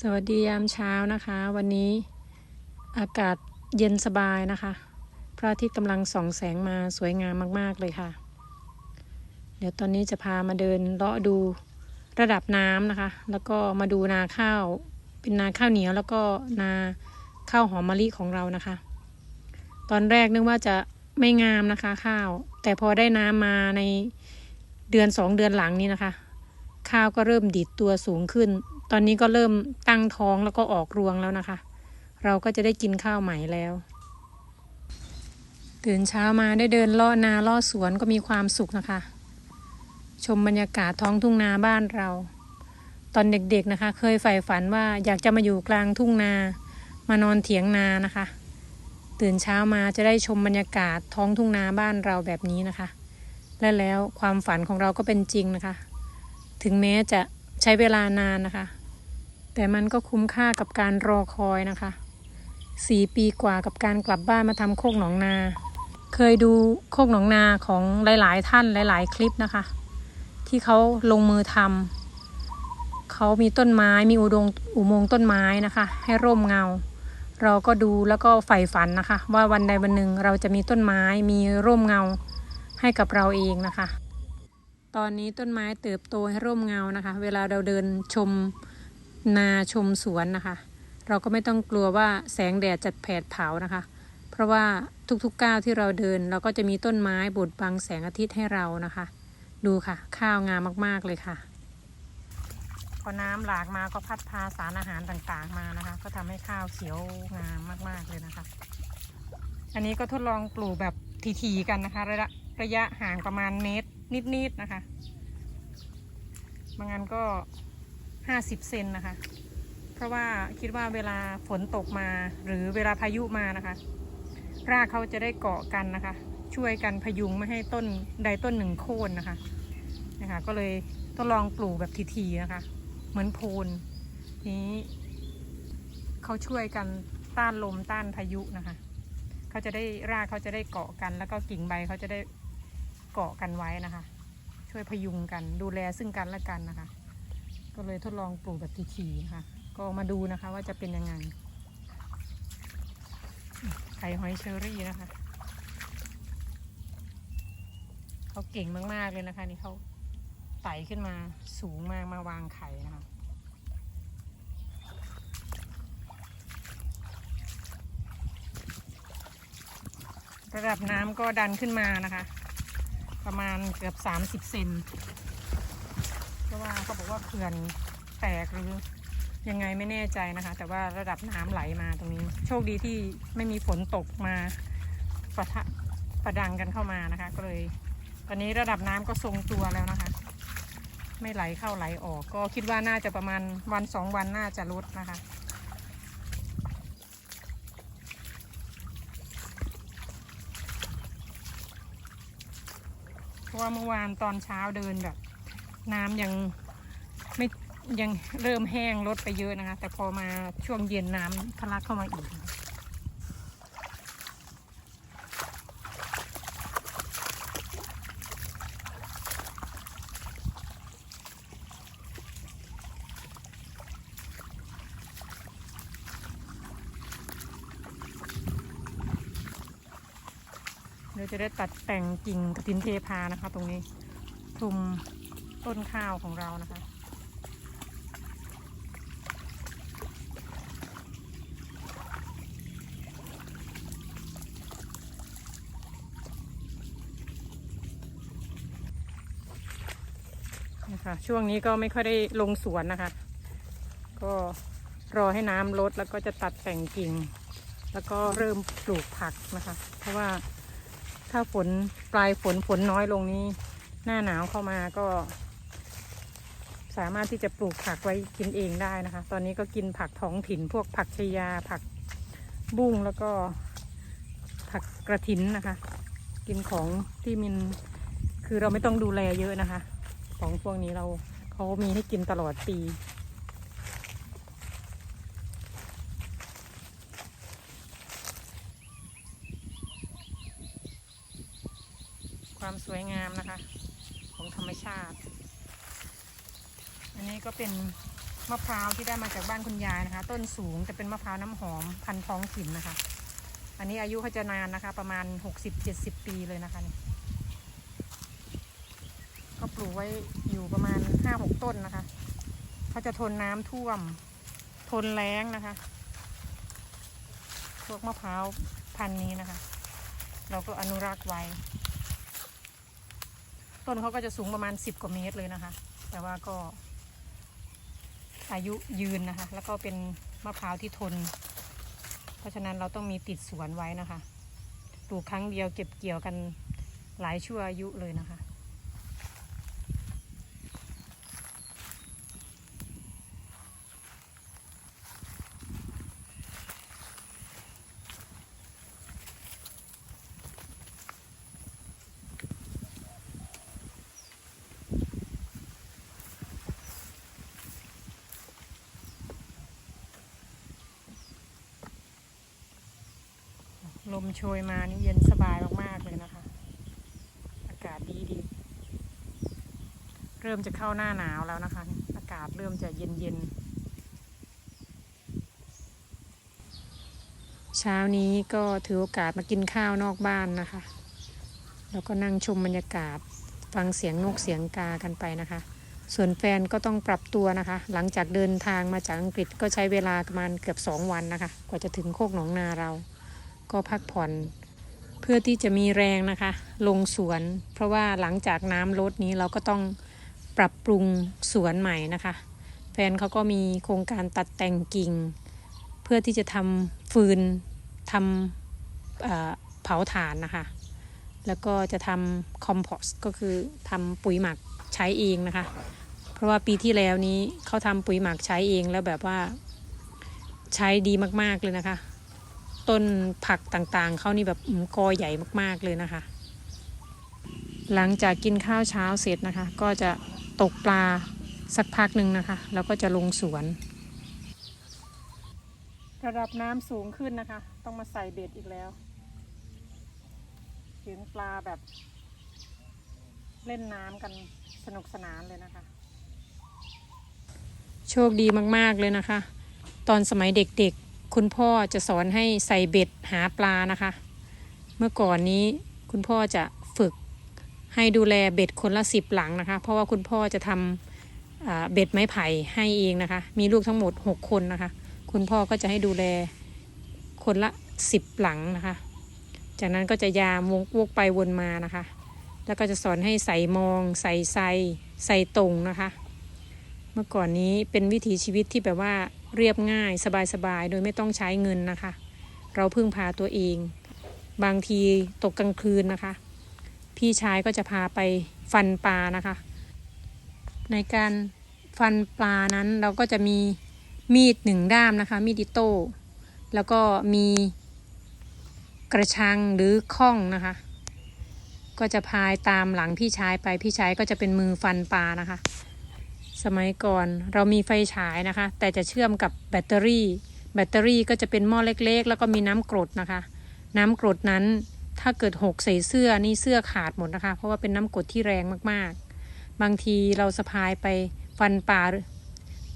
สวัสดียามเช้านะคะ วันนี้อากาศเย็นสบายนะคะ พระอาทิตย์กำลังส่องแสงมาสวยงามมาก ๆ เลยค่ะ เดี๋ยวตอนนี้จะพามาเดินเลาะดูระดับน้ำนะคะ แล้วก็มาดูนาข้าวเป็นนาข้าวเหนียว แล้วก็นาข้าวหอมมะลิของเรานะคะ ตอนแรกนึกว่าจะไม่งามนะคะข้าว แต่พอได้น้ำมาในเดือนสองเดือนหลังนี้นะคะ ข้าวก็เริ่มดิดตัวสูงขึ้น ตอนนี้ก็เริ่มตั้งท้องแล้วก็ออกรวงแล้วนะคะ เราก็จะได้กินข้าวใหม่แล้ว ตื่นเช้ามาได้เดินล่อนาล่อสวนก็มีความสุขนะคะ ชมบรรยากาศท้องทุ่งนาบ้านเรา ตอนเด็กๆนะคะ เคยใฝ่ฝันว่าอยากจะมาอยู่กลางทุ่งนามานอนเถียงนานะคะ ตื่นเช้ามาจะได้ชมบรรยากาศท้องทุ่งนาบ้านเราแบบนี้นะคะ และแล้วความฝันของเราก็เป็นจริงนะคะ ถึงแม้จะใช้เวลานานนะคะ แต่มันก็คุ้มค่ากับการรอคอยนะคะสี่ปีกว่ากับการกลับบ้านมาทำโคกหนองนา เคยดูโคกหนองนาของหลาย ๆ ท่านหลาย ๆ คลิปนะคะ ที่เขาลงมือทำเขามีต้นไม้มีอุดงอุโมงต้นไม้นะคะ ให้ร่มเงา เราก็ดูแล้วก็ใฝ่ฝันนะคะ ว่าวันใดวันหนึ่งเราจะมีต้นไม้มีร่มเงาให้กับเราเองนะคะ ตอนนี้ต้นไม้เติบโตให้ร่มเงานะคะ เวลาเราเดินชม นาชมสวนนะคะ เราก็ไม่ต้องกลัวว่าแสงแดดจะแผดเผานะคะ เพราะว่าทุกๆก้าวที่เราเดิน เราก็จะมีต้นไม้บดบังแสงอาทิตย์ให้เรานะคะ ดูค่ะ ข้าวงามมากๆเลยค่ะพอน้ำหลากมาก็พัดพาสารอาหารต่างๆมานะคะ ก็ทำให้ข้าวเขียวงามมากๆเลยนะคะ อันนี้ก็ทดลองปลูกแบบทีๆกันนะคะ ระยะระยะห่างประมาณเมตรนิดๆนะคะ บางอันก็ ห้าสิบเซนนะคะ เพราะว่าคิดว่าเวลาฝนตกมาหรือเวลาพายุมานะคะ รากเขาจะได้เกาะกันนะคะ ช่วยกันพยุงไม่ให้ต้นใดต้นหนึ่งโค่นนะคะนะคะ ก็เลยทดลองปลูกแบบทีๆนะคะ เหมือนโพนนี้เขาช่วยกันต้านลมต้านพายุนะคะเขาจะได้รากเขาจะได้เกาะกัน แล้วก็กิ่งใบเขาจะได้เกาะกันไว้นะคะ ช่วยพยุงกันดูแลซึ่งกันและกันนะคะ ก็เลยทดลองปลูกแบบทีๆค่ะ ก็มาดูนะคะว่าจะเป็นยังไง ไข่หอยเชอรี่นะคะ เขาเก่งมากๆเลยนะคะ นี่เขาไต่ขึ้นมาสูงมากมาวางไข่นะคะ ระดับน้ำก็ดันขึ้นมานะคะ ประมาณเกือบสามสิบเซน ราะว่าเขาบอกว่าเขื่อนแตกหรือยังไงไม่แน่ใจนะคะ แต่ว่าระดับน้ำไหลมาตรงนี้ โชคดีที่ไม่มีฝนตกมาปะทะประดังกันเข้ามานะคะ ก็เลย ตอนนี้ระดับน้ำก็ทรงตัวแล้วนะคะ ไม่ไหลเข้าไหลออก ก็คิดว่าน่าจะประมาณวันสองวันน่าจะลดนะคะเพราะว่าเมื่อวานตอนเช้าเดินแบบ น้ำยังไม่ยังเริ่มแห้งลดไปเยอะนะคะ แต่พอมาช่วงเย็นน้ำทะลักเข้ามาอีกเดี๋ยวจะได้ตัดแต่งกิ่งกระถินเทพานะคะ ตรงนี้คลุม ต้นข้าวของเรานะคะ นะคะช่วงนี้ก็ไม่ค่อยได้ลงสวนนะคะ ก็รอให้น้ำลดแล้วก็จะตัดแต่งกิ่ง แล้วก็เริ่มปลูกผักนะคะ เพราะว่าถ้าฝนปลายฝนฝนน้อยลงนี้ หน้าหนาวเข้ามาก็ สามารถที่จะปลูกผักไว้กินเองได้นะคะ ตอนนี้ก็กินผักท้องถิ่น พวกผักชยาผักบุ้งแล้วก็ผักกระถินนะคะ กินของที่มินคือเราไม่ต้องดูแลเยอะนะคะ ของพวกนี้เราเขามีให้กินตลอดปี ความสวยงามนะคะ ของธรรมชาติ อันนี้ ก็เป็นมะพร้าวที่ได้มาจากบ้านคุณยายนะคะ ต้นสูงแต่เป็นมะพร้าวน้ำหอมพันธุ์ท้องถิ่นนะคะ อันนี้อายุเขาจะนานนะคะ ประมาณ 60-70 ปีเลยนะคะนี่ก็ปลูกไว้อยู่ประมาณ 5-6 ต้นนะคะเขาจะทนน้ำท่วม ทนแล้งนะคะ พวกมะพร้าวพันธุ์นี้นะคะ เราก็อนุรักษ์ไว้ ต้นเขาก็จะสูงประมาณ 10 กว่าเมตรเลยนะคะ แต่ว่าก็ อายุยืนนะคะ แล้วก็เป็นมะพร้าวที่ทน เพราะฉะนั้นเราต้องมีติดสวนไว้นะคะปลูกครั้งเดียวเก็บเกี่ยวกันหลายชั่วอายุเลยนะคะ มโชยมานี่เย็นสบายมากๆเลยนะคะ อากาศดีดีๆเริ่มจะเข้าหน้าหนาวแล้วนะคะ อากาศเริ่มจะเย็นเย็นๆเช้านี้ก็ถือโอกาสมากินข้าวนอกบ้านนะคะ แล้วก็นั่งชมบรรยากาศฟังเสียงนกเสียงกากันไปนะคะ ส่วนแฟนก็ต้องปรับตัวนะคะ หลังจากเดินทางมาจากอังกฤษก็ใช้เวลาประมาณเกือบสองวันนะคะ กว่าจะถึงโคกหนองนาเรา ก็พักผ่อนเพื่อที่จะมีแรงนะคะ ลงสวน เพราะว่าหลังจากน้ำลดนี้เราก็ต้องปรับปรุงสวนใหม่นะคะ แฟนเขาก็มีโครงการตัดแต่งกิ่ง เพื่อที่จะทำฟืนทำเผาถ่านนะคะ แล้วก็จะทำคอมโพสก็คือทำปุ๋ยหมักใช้เองนะคะ เพราะว่าปีที่แล้วนี้เขาทำปุ๋ยหมักใช้เองแล้วแบบว่าใช้ดีมาก ๆ เลยนะคะ ต้นผักต่างๆเขานี่แบบอืมกอใหญ่มากๆเลยนะคะ หลังจากกินข้าวเช้าเสร็จนะคะ ก็จะตกปลาสักพักหนึ่งนะคะ แล้วก็จะลงสวน ระดับน้ำสูงขึ้นนะคะ ต้องมาใส่เบ็ดอีกแล้วเห็นปลาแบบ เล่นน้ำกันสนุกสนานเลยนะคะ โชคดีมากๆเลยนะคะ ตอนสมัยเด็กๆ คุณพ่อจะสอนให้ใส่เบ็ดหาปลานะคะ เมื่อก่อนนี้คุณพ่อจะฝึกให้ดูแลเบ็ดคนละสิบหลังนะคะ เพราะว่าคุณพ่อจะทำเบ็ดไม้ไผ่ให้เองนะคะ มีลูกทั้งหมดหกคนนะคะ คุณพ่อก็จะให้ดูแลคนละสิบหลังนะคะ จากนั้นก็จะยามวงวกไปวนมานะคะ แล้วก็จะสอนให้ใส่มอง ใส่ไซใส่ตรงนะคะ เมื่อก่อนนี้เป็นวิถีชีวิตที่แบบว่า เรียบง่ายสบายๆ โดยไม่ต้องใช้เงินนะคะ เราพึ่งพาตัวเอง บางทีตกกลางคืนนะคะ พี่ชายก็จะพาไปฟันปลานะคะ ในการฟันปลานั้นเราก็จะมีมีดหนึ่งด้ามนะคะ มีดอิโต้แล้วก็มีกระชังหรือข้องนะคะ ก็จะพายตามหลังพี่ชายไปพี่ชายก็จะเป็นมือฟันปลานะคะ สมัยก่อนเรามีไฟฉายนะคะ แต่จะเชื่อมกับแบตเตอรี่ แบตเตอรี่ก็จะเป็นหม้อเล็กๆ แล้วก็มีน้ำกรดนะคะ น้ำกรดนั้นถ้าเกิดหกใส่เสื้อนี่เสื้อขาดหมดนะคะ เพราะว่าเป็นน้ำกรดที่แรงมากๆ บางทีเราสะพายไปฟันปลา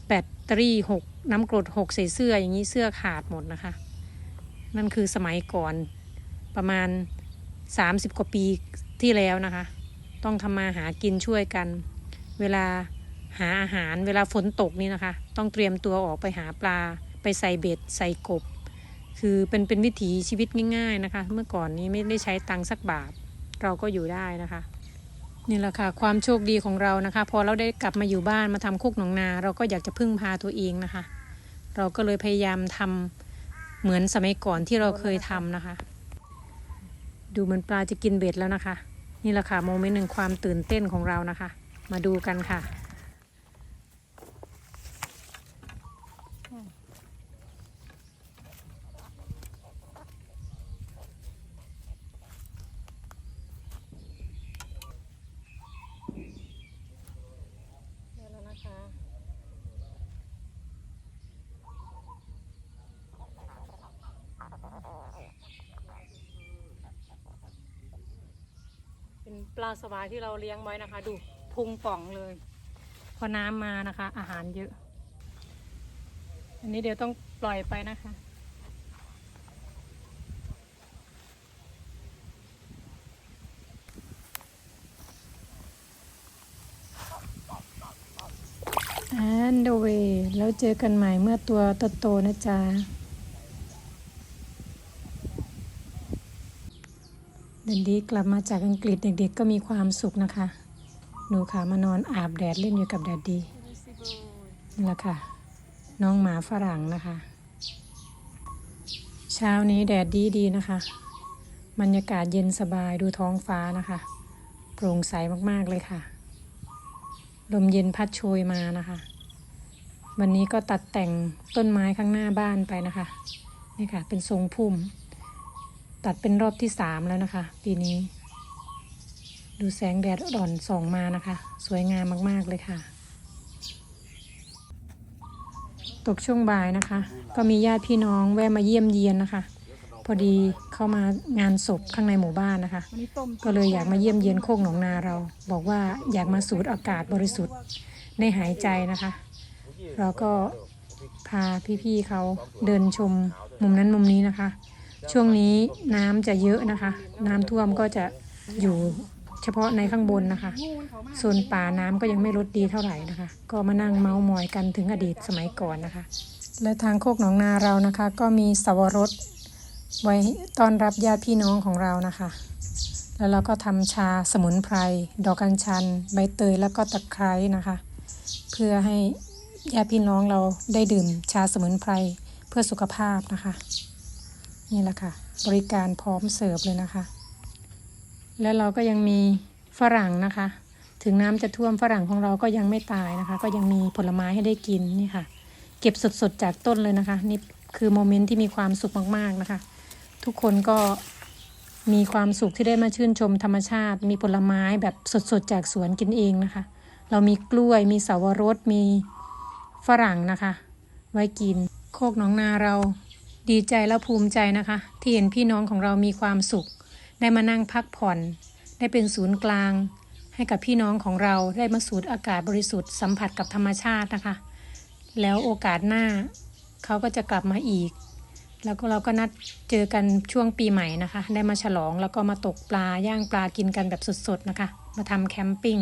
แบตเตอรี่หกน้ำกรดหกใส่เสื้ออย่างนี้เสื้อขาดหมดนะคะ นั่นคือสมัยก่อนประมาณ 30 กว่าปีที่แล้วนะคะ ต้องทำมาหากินช่วยกัน เวลา หาอาหารเวลาฝนตกนี่นะคะ ต้องเตรียมตัวออกไปหาปลา ไปใส่เบ็ดใส่กบ คือเป็นเป็นวิถีชีวิตง่าย ๆนะคะ เมื่อก่อนนี้ไม่ได้ใช้ตังค์สักบาท เราก็อยู่ได้นะคะนี่แหละค่ะความโชคดีของเรานะคะ พอเราได้กลับมาอยู่บ้านมาทำคุกหนองนา เราก็อยากจะพึ่งพาตัวเองนะคะ เราก็เลยพยายามทำเหมือนสมัยก่อนที่เราเคยทำนะคะ ดูเหมือนปลาจะกินเบ็ดแล้วนะคะ นี่แหละค่ะโมเมนต์หนึ่งความตื่นเต้นของเรานะคะ มาดูกันค่ะ ได้แล้วนะคะ เปลาสวายที่เราเลี้ยงไว้นะคะ ดูพุงป่องเลย พอน้ำมานะคะ อาหารเยอะ อันนี้เดี๋ยวต้องปล่อยไปนะคะ and the way แล้วเจอกันใหม่เมื่อตัวโตๆนะจ๊ะ เดนดีกลับมาจากอังกฤษเด็กๆก็มีความสุขนะคะหนูค่ะมานอนอาบแดดเล่นอยู่กับแดดดีนี่แหละค่ะ น้องหมาฝรั่งนะคะ เช้านี้แดดดีดีๆนะคะบรรยากาศเย็นสบายดูท้องฟ้านะคะ โปร่งใสมากๆเลยค่ะ ลมเย็นพัดโชยมานะคะ วันนี้ก็ตัดแต่งต้นไม้ข้างหน้าบ้านไปนะคะ นี่ค่ะ เป็นทรงพุ่ม ตัดเป็นรอบที่สามแล้วนะคะ ปีนี้ ดูแสงแดดอ่อนส่องมานะคะ สวยงามมาก ๆ เลยค่ะ ตกช่วงบ่ายนะคะ ก็มีญาติพี่น้องแวะมาเยี่ยมเยียนนะคะ พอดีเข้ามางานศพข้างในหมู่บ้านนะคะ ก็เลยอยากมาเยี่ยมเยียนโคกหนองนาเรา บอกว่าอยากมาสูดอากาศบริสุทธิ์ได้หายใจนะคะ เราก็พาพี่ๆเขาเดินชมมุมนั้นมุมนี้นะคะ ช่วงนี้น้ำจะเยอะนะคะ น้ำท่วมก็จะอยู่เฉพาะในข้างบนนะคะส่วนป่าน้ำก็ยังไม่ลดดีเท่าไหร่นะคะ ก็มานั่งเมาส์มอยกันถึงอดีตสมัยก่อนนะคะ และทางโคกหนองนาเรานะคะ ก็มีสวรสไว้ต้อนรับญาติพี่น้องของเรานะคะ แล้วเราก็ทำชาสมุนไพร ดอกกัญชัน ใบเตยแล้วก็ตะไคร้นะคะ เพื่อให้ญาติพี่น้องเราได้ดื่มชาสมุนไพรเพื่อสุขภาพนะคะ นี่แหละค่ะ บริการพร้อมเสิร์ฟเลยนะคะ แล้วเราก็ยังมีฝรั่งนะคะ ถึงน้ำจะท่วมฝรั่งของเราก็ยังไม่ตายนะคะ ก็ยังมีผลไม้ให้ได้กินนี่ค่ะ เก็บสดๆจากต้นเลยนะคะ นี่คือโมเมนต์ที่มีความสุขมากๆนะคะ ทุกคนก็มีความสุขที่ได้มาชื่นชมธรรมชาติ มีผลไม้แบบสดๆจากสวนกินเองนะคะ เรามีกล้วย มีสาวรส มีฝรั่งนะคะ ไว้กิน โคกหนองนาเรา ดีใจและภูมิใจนะคะ ที่เห็นพี่น้องของเรามีความสุข ได้มานั่งพักผ่อน ได้เป็นศูนย์กลาง ให้กับพี่น้องของเราได้มาสูดอากาศบริสุทธิ์สัมผัสกับธรรมชาตินะคะ แล้วโอกาสหน้าเขาก็จะกลับมาอีก แล้วก็เราก็นัดเจอกันช่วงปีใหม่นะคะ ได้มาฉลองแล้วก็มาตกปลาย่างปลากินกันแบบสดๆนะคะ มาทำแคมปิ้ง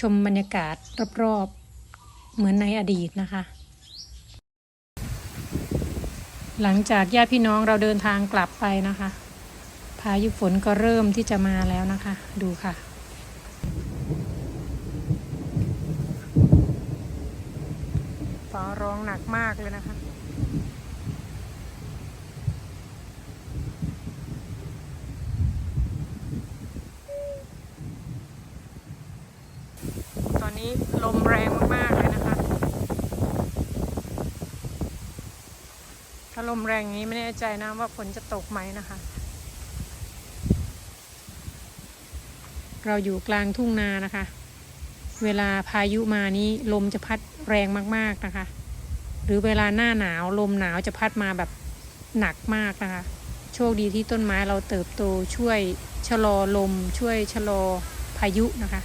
ชมบรรยากาศรอบๆเหมือนในอดีตนะคะ หลังจากญาติพี่น้องเราเดินทางกลับไปนะคะ พายุฝนก็เริ่มที่จะมาแล้วนะคะ ดูค่ะฟ้าร้องหนักมากเลยนะคะตอนนี้ลมแรงมาก ๆ เลยนะคะ ถ้าลมแรงอย่างนี้ไม่แน่ใจนะว่าฝนจะตกไหมนะคะ เราอยู่กลางทุ่งนานะคะ เวลาพายุมานี้ลมจะพัดแรงมากๆนะคะ หรือเวลาหน้าหนาวลมหนาวจะพัดมาแบบหนักมากนะคะ โชคดีที่ต้นไม้เราเติบโตช่วยชะลอลม ช่วยชะลอพายุนะคะ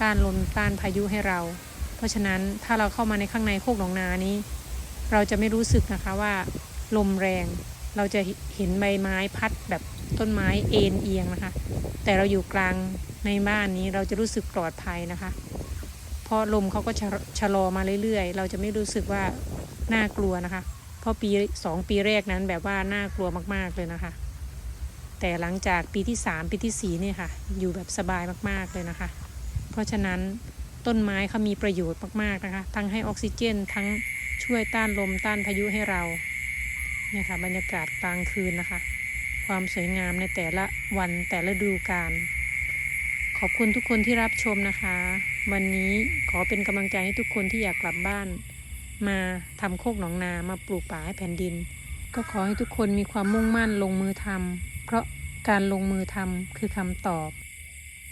ต้านลมต้านพายุให้เรา เพราะฉะนั้นถ้าเราเข้ามาในข้างในโคกหนองนานี้ เราจะไม่รู้สึกนะคะว่า ลมแรง เราจะเห็นใบไม้พัดแบบต้นไม้เอ็นเอียงนะคะ แต่เราอยู่กลางในบ้านนี้เราจะรู้สึกปลอดภัยนะคะเพราะลมเขาก็ชะชะลอมาเรื่อยๆ เราจะไม่รู้สึกว่าน่ากลัวนะคะ เพราะปีสองปีแรกนั้นแบบว่าน่ากลัวมากๆเลยนะคะ แต่หลังจากปีที่สามปีที่สี่เนี่ยค่ะ อยู่แบบสบายมากๆเลยนะคะ เพราะฉะนั้นต้นไม้เขามีประโยชน์มากๆนะคะ ทั้งให้ออกซิเจน ทั้งช่วยต้านลมต้านพายุให้เรา นี่ยค่ะบรรยากาศกลางคืนนะคะ ความสวยงามในแต่ละวันแต่ละดูกาลขอบคุณทุกคนที่รับชมนะคะ วันนี้ขอเป็นกำลังใจให้ทุกคนที่อยากกลับบ้าน มาทำโคกหนองนามาปลูกป่าให้แผ่นดิน ก็ขอให้ทุกคนมีความมุ่งมั่นลงมือทำเพราะการลงมือทำคือคำตอบ